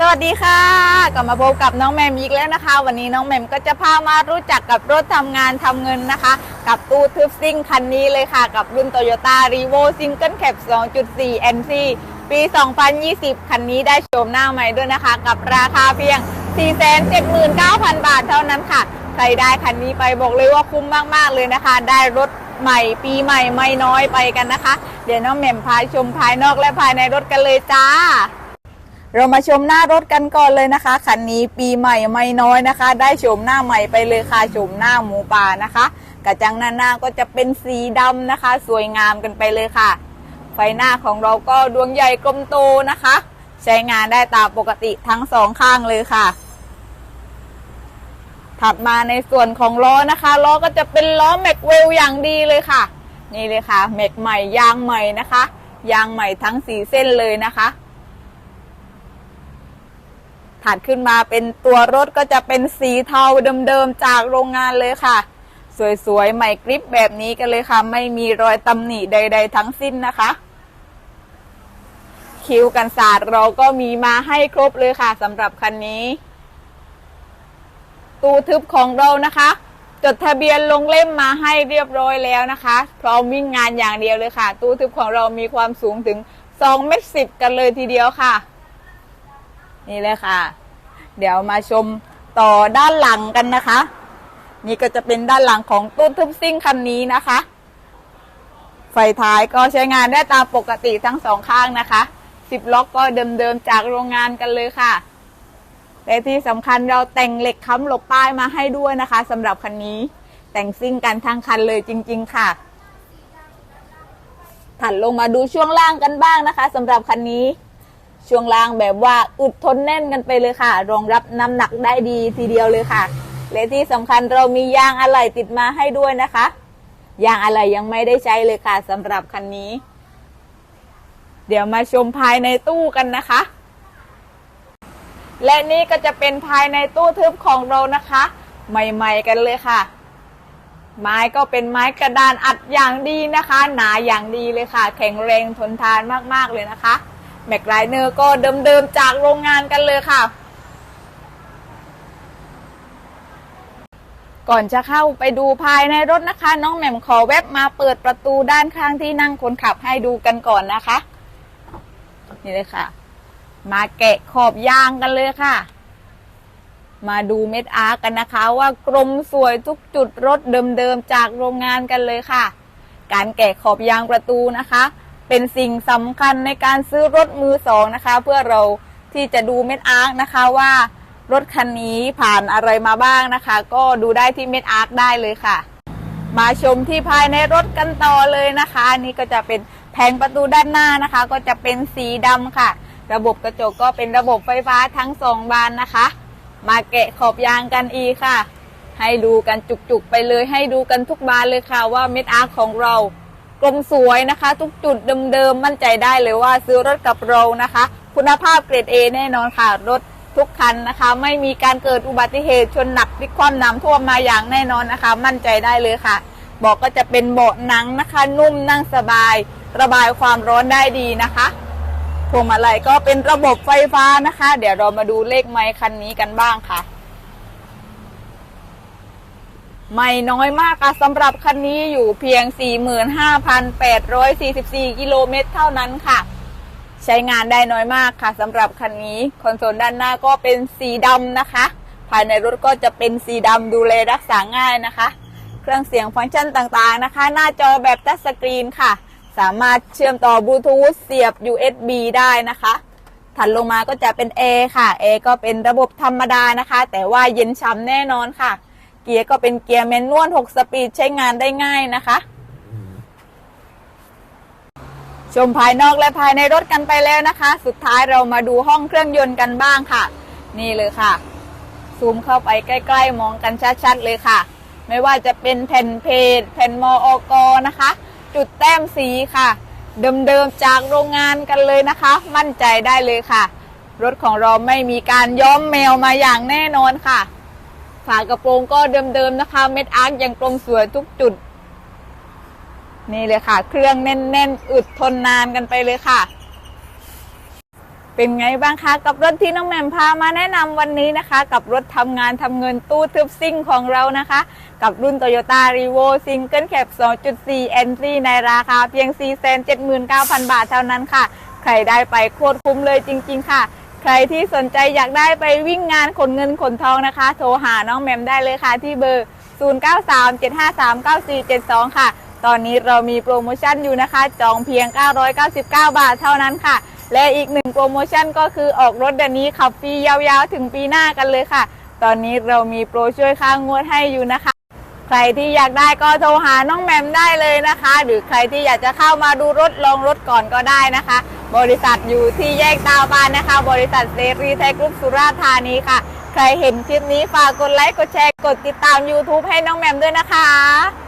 สวัสดีค่ะ กลับมาพบกับน้องแมมอีกแล้วนะคะ วันนี้น้องแมมก็จะพามารู้จักกับรถทำงานทำเงินนะคะ กับตู้ทึบซิ่งคันนี้เลยค่ะ กับรุ่น Toyota r e v o Single Cab 2.4 NC ปี 2020 คันนี้ได้โฉมหน้าใหม่ด้วยนะคะ กับราคาเพียง 479,000 บาทเท่านั้นค่ะ ใครได้คันนี้ไปบอกเลยว่าคุ้มมากๆเลยนะคะ ได้รถใหม่ปีใหม่ไม่น้อยไปกันนะคะ เดี๋ยวน้องแหม่มพาชมภายนอกและภายในรถกันเลยจ้า เรามาชมหน้ารถกันก่อนเลยนะคะ คันนี้ปีใหม่ไม่น้อยนะคะ ได้โฉมหน้าใหม่ไปเลยค่ะโฉมหน้าหมูป่านะคะ กระจังหน้าหน้าก็จะเป็นสีดำนะคะ สวยงามกันไปเลยค่ะ ไฟหน้าของเราก็ดวงใหญ่กลมโตนะคะ ใช้งานได้ตามปกติทั้งสองข้างเลยค่ะ ถัดมาในส่วนของล้อนะคะล้อก็จะเป็นล้อแม็กเวลอย่างดีเลยค่ะ นี่เลยค่ะแม็กใหม่ยางใหม่นะคะยางใหม่ทั้งสีเส้นเลยนะคะ ถัดขึ้นมาเป็นตัวรถก็จะเป็นสีเทาเดิมๆจากโรงงานเลยค่ะ สวยๆ ใหม่กริปแบบนี้กันเลยค่ะ ไม่มีรอยตำหนิใด ๆ ทั้งสิ้นนะคะ คิ้วกันศาสตร์เราก็มีมาให้ครบเลยค่ะสำหรับคันนี้ ตู้ทึบของเรานะคะจดทะเบียนลงเล่มมาให้เรียบร้อยแล้วนะคะ พร้อมวิ่งงานอย่างเดียวเลยค่ะ ตู้ทึบของเรามีความสูงถึง2เมตรสิกันเลยทีเดียวค่ะ นี่เลยค่ะ เดี๋ยวมาชมต่อด้านหลังกันนะคะ นี่ก็จะเป็นด้านหลังของตู้ทึบซิ่งคันนี้นะคะ ไฟท้ายก็ใช้งานได้ตามปกติทั้งสองข้างนะคะสิบล็อกก็เดิมๆจากโรงงานกันเลยค่ะและที่สำคัญเราแต่งเหล็กค้ำหลบป้ายมาให้ด้วยนะคะสำหรับคันนี้แต่งซิ่งกันทั้งคันเลยจริง ๆ ค่ะถัดลงมาดูช่วงล่างกันบ้างนะคะสำหรับคันนี้ ช่วงล่างแบบว่าอึดทนแน่นกันไปเลยค่ะ รองรับน้ำหนักได้ดีทีเดียวเลยค่ะ และที่สำคัญเรามียางอะไหล่ติดมาให้ด้วยนะคะ ยางอะไหล่ยังไม่ได้ใช้เลยค่ะสำหรับคันนี้ เดี๋ยวมาชมภายในตู้กันนะคะ และนี่ก็จะเป็นภายในตู้ทึบของเรานะคะ ใหม่ๆกันเลยค่ะ ไม้ก็เป็นไม้กระดานอัดอย่างดีนะคะ หนาอย่างดีเลยค่ะ แข็งแรงทนทานมากๆเลยนะคะ แม็กไลเนอร์ก็เดิมๆจากโรงงานกันเลยค่ะ ก่อนจะเข้าไปดูภายในรถนะคะ น้องแหม่มขอแวบมาเปิดประตูด้านข้างที่นั่งคนขับให้ดูกันก่อนนะคะ นี่เลยค่ะ มาแกะขอบยางกันเลยค่ะ มาดูเม็ดอาร์กันนะคะ ว่ากลมสวยทุกจุดรถเดิมๆจากโรงงานกันเลยค่ะ การแกะขอบยางประตูนะคะ เป็นสิ่งสำคัญในการซื้อรถมือสองนะคะ เพื่อเราที่จะดูเม็ดอาร์คนะคะว่ารถคันนี้ผ่านอะไรมาบ้างนะคะ ก็ดูได้ที่เม็ดอาร์คได้เลยค่ะ มาชมที่ภายในรถกันต่อเลยนะคะนี่ก็จะเป็นแผงประตูด้านหน้านะคะ ก็จะเป็นสีดำค่ะ ระบบกระจกก็เป็นระบบไฟฟ้าทั้งสองบานนะคะ มาแกะขอบยางกันอีค่ะ ให้ดูกันจุกๆไปเลยให้ดูกันทุกบานเลยค่ะว่าเม็ดอาร์คของเรา กลมสวยนะคะ ทุกจุดเดิมๆมั่นใจได้เลยว่าซื้อรถกับเรานะคะ คุณภาพเกรด A แน่นอนค่ะรถทุกคันนะคะ ไม่มีการเกิดอุบัติเหตุชนหนักพลิกคว่ำน้ำท่วมมาอย่างแน่นอนนะคะ มั่นใจได้เลยค่ะเบอกก็จะเป็นเบาะหนังนะคะ นุ่มนั่งสบาย ระบายความร้อนได้ดีนะคะพวงมาลัยก็เป็นระบบไฟฟ้านะคะ เดี๋ยวเรามาดูเลขไมค์คันนี้กันบ้างค่ะ ไม่น้อยมากค่ะสำหรับคันนี้อยู่เพียง 45,844 กิโลเมตรเท่านั้นค่ะ ใช้งานได้น้อยมากค่ะสำหรับคันนี้คอนโซลด้านหน้าก็เป็นสีดำนะคะ ภายในรถก็จะเป็นสีดำดูแลรักษาง่ายนะคะ เครื่องเสียงฟังก์ชันต่างๆนะคะ หน้าจอแบบทัชสกรีนค่ะ สามารถเชื่อมต่อบลูทูธเสียบ USB ได้นะคะถัดลงมาก็จะเป็นแอค่ะแอก็เป็นระบบธรรมดานะคะ แต่ว่าเย็นฉ่ำแน่นอนค่ะ เกียร์ก็เป็นเกียร์แมนนวล6สปีดใช้งานได้ง่ายนะคะ ชมภายนอกและภายในรถกันไปแล้วนะคะ สุดท้ายเรามาดูห้องเครื่องยนต์กันบ้างค่ะ นี่เลยค่ะ ซูมเข้าไปใกล้ ๆ มองกันชัดๆเลยค่ะ ไม่ว่าจะเป็นแผ่นเพจแผ่นมออกนะคะ จุดแต้มสีค่ะ เดิมๆจากโรงงานกันเลยนะคะ มั่นใจได้เลยค่ะ รถของเราไม่มีการย้อมแมวมาอย่างแน่นอนค่ะ ฝากระโปรงก็เดิมๆนะคะ เม็ดอาร์คยังกลมสวยทุกจุด นี่เลยค่ะ เครื่องแน่นๆอึดทนนานกันไปเลยค่ะ เป็นไงบ้างคะกับรถที่น้องแหม่มพามาแนะนำวันนี้นะคะ กับรถทำงานทำเงินตู้ทึบซิ่งของเรานะคะ กับรุ่น Toyota r e v o Single Cab 2.4 NC ในราคาเพียง 479,000 บาทเท่านั้นค่ะ ใครได้ไปโคตรคุ้มเลยจริง ๆ ค่ะ ใครที่สนใจอยากได้ไปวิ่งงานขนเงินขนทองนะคะ โทรหาน้องแหม่มได้เลยค่ะที่เบอร์ 0937539472 ค่ะ ตอนนี้เรามีโปรโมชั่นอยู่นะคะ จองเพียง 999 บาทเท่านั้นค่ะ และอีกหนึ่งโปรโมชั่นก็คือออกรถเดือนนี้ขับฟรียาวๆ ถึงปีหน้ากันเลยค่ะ ตอนนี้เรามีโปรช่วยค่างวดให้อยู่นะคะ ใครที่อยากได้ก็โทรหาน้องแหมมได้เลยนะคะ หรือใครที่อยากจะเข้ามาดูรถลองรถก่อนก็ได้นะคะ บริษัทอยู่ที่แยกตาวบานนะคะ บริษัทเซรีไทยกรุ๊ปสุราษฎร์ธานีค่ะ ใครเห็นคลิปนี้ฝากกดไลค์กดแชร์กดติดตาม YouTube ให้น้องแหมมด้วยนะคะ